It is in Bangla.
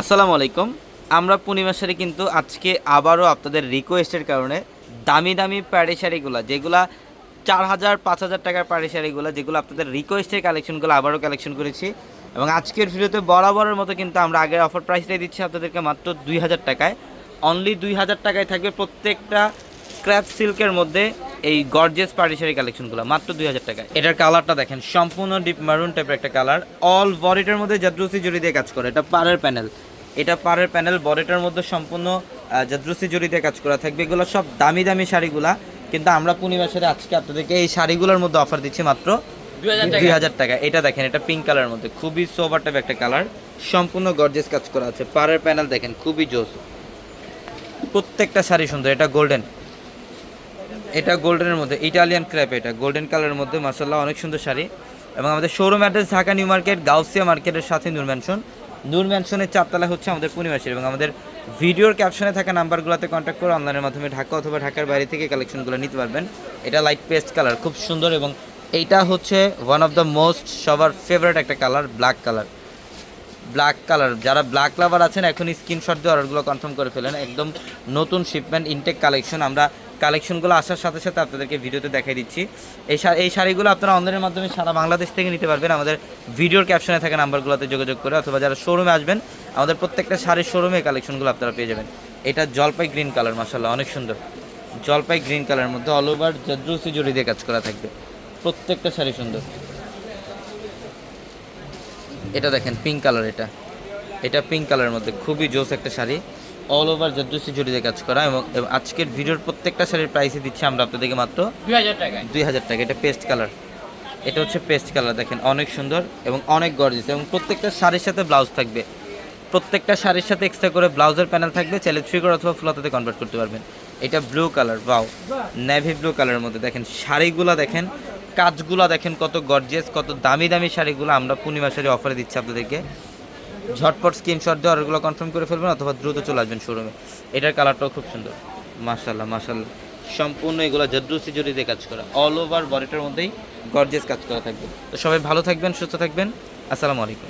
আসসালামু আলাইকুম। আমরা পূর্ণিমা শাড়ি কিন্তু আজকে আবারও আপনাদের রিকোয়েস্টের কারণে দামি দামি পাড়ি শাড়িগুলো, যেগুলা চার হাজার পাঁচ হাজার টাকার পাড়ি শাড়িগুলো, যেগুলো আপনাদের রিকোয়েস্টের কালেকশনগুলো আবারও কালেকশন করেছি। এবং আজকের ভিডিওতে বরাবরের মতো কিন্তু আমরা আগের অফার প্রাইসটাই দিচ্ছি আপনাদেরকে মাত্র দুই হাজার টাকায়। অনলি দুই হাজার টাকায় থাকবে প্রত্যেকটা ক্র্যাপ সিল্কের মধ্যে এই গর্জেস পার্টি শাড়ি কালেকশনগুলো মাত্র দুই হাজার টাকায়। এটার কালারটা দেখেন সম্পূর্ণ ডিপ মারুন টাইপের একটা কালার অল বডিটার মধ্যে জাদ্রুসি জড়ি দিয়ে কাজ করে এটা পাড়ের প্যানেল এটা পাড়ের প্যানেল বডিটার মধ্যে সম্পূর্ণ জাদ্রুসি জড়ি দিয়ে কাজ করা থাকবে। এগুলো সব দামি দামি শাড়িগুলা। কিন্তু আমরা পূর্ণিমা শাড়ি আজকে আপনাদেরকে এই শাড়িগুলোর মধ্যে অফার দিচ্ছি মাত্র দুই হাজার টাকা। এটা দেখেন এটা পিঙ্ক কালারের মধ্যে। খুবই সোভার টাইপ একটা কালার সম্পূর্ণ গর্জেস কাজ করা আছে। পাড়ের প্যানেল দেখেন খুবই জোস। প্রত্যেকটা শাড়ি সুন্দর এটা গোল্ডেন এটা গোল্ডেনের মধ্যে, ইটালিয়ান ক্র্যাপ এটা, গোল্ডেন কালারের মধ্যে মার্শাল্লাহ অনেক সুন্দর শাড়ি। এবং আমাদের showroom address Dhaka New Market, Gausia মার্কেটের সাথে নূর ম্যানশন নূর ম্যানশনের চারতলা হচ্ছে আমাদের পূর্ণিমাসের এবং আমাদের ভিডিওর ক্যাপশনে থাকা নাম্বারগুলোতে কন্ট্যাক্ট করে অনলাইনের মাধ্যমে ঢাকা অথবা ঢাকার বাইরে থেকে কালেকশনগুলো নিতে পারবেন। এটা লাইট পেস্ট কালার খুব সুন্দর এবং এইটা হচ্ছে ওয়ান অফ দ্য মোস্ট সবার ফেভারিট একটা colour black colour black colour যারা ব্ল্যাক লাভার আছেন, এখন স্ক্রিনশট দিয়ে অর্ডারগুলো কনফার্ম করে ফেলেন। একদম নতুন শিপমেন্ট ইনটেক কালেকশন আমরা কালেকশনগুলো আসার সাথে সাথে আপনাদেরকে ভিডিওতে দেখাই দিচ্ছি। এই এই শাড়িগুলো আপনারা অনলাইনের মাধ্যমে সারা বাংলাদেশ থেকে নিতে পারবেন। আমাদের ভিডিওর ক্যাপশনে থাকা নাম্বারগুলোতে যোগাযোগ করে অথবা যারা শোরুমে আসবেন, আমাদের প্রত্যেকটা শাড়ির শোরুমে কালেকশনগুলো আপনারা পেয়ে যাবেন। এটা জলপাই গ্রিন কালার মাসাল্লাহ অনেক সুন্দর। জলপাই গ্রিন কালারের মধ্যে অল ওভার জাদ্রুসি জড়ি দিয়ে কাজ করা থাকবে। প্রত্যেকটা শাড়ি সুন্দর। এটা দেখেন পিঙ্ক কালার এটা। এটা পিঙ্ক কালারের মধ্যে খুবই জোস একটা শাড়ি। অল ওভার জাদ্দুসি জড়িতে কাজ করা এবং আজকের ভিডিওর প্রত্যেকটা শাড়ির প্রাইসে দিচ্ছি আমরা আপনাদেরকে মাত্র দুই হাজার টাকায়। দুই হাজার টাকা। এটা পেস্ট কালার এটা হচ্ছে পেস্ট কালার দেখেন অনেক সুন্দর এবং অনেক গর্জিস এবং প্রত্যেকটা শাড়ির সাথে ব্লাউজ থাকবে। প্রত্যেকটা শাড়ির সাথে এক্সট্রা করে ব্লাউজের প্যানেল থাকবে চাইলে থ্রি করে অথবা ফুলাতে কনভার্ট করতে পারবেন। এটা ব্লু কালার বাও নেভি ব্লু কালারের মধ্যে দেখেন শাড়িগুলো দেখেন কাজগুলো দেখেন কত গর্জিয়াস কত দামি দামি শাড়িগুলো আমরা পূর্ণিমা শাড়ি অফারে দিচ্ছি আপনাদেরকে। ঝটপট স্ক্রিনশট দিয়ে অর্ডারগুলো কনফার্ম করে ফেলবেন অথবা দ্রুত চলে আসবেন শোরুমে এটার কালারটাও খুব সুন্দর। মাশাল্লাহ মাশাল্লাহ সম্পূর্ণ এগুলো জাদ্রুসি সিজুরিতে কাজ করা। অল ওভার বডিটার মধ্যেই গর্জেস কাজ করা থাকবে। তো সবাই ভালো থাকবেন, সুস্থ থাকবেন। আসসালামু আলাইকুম।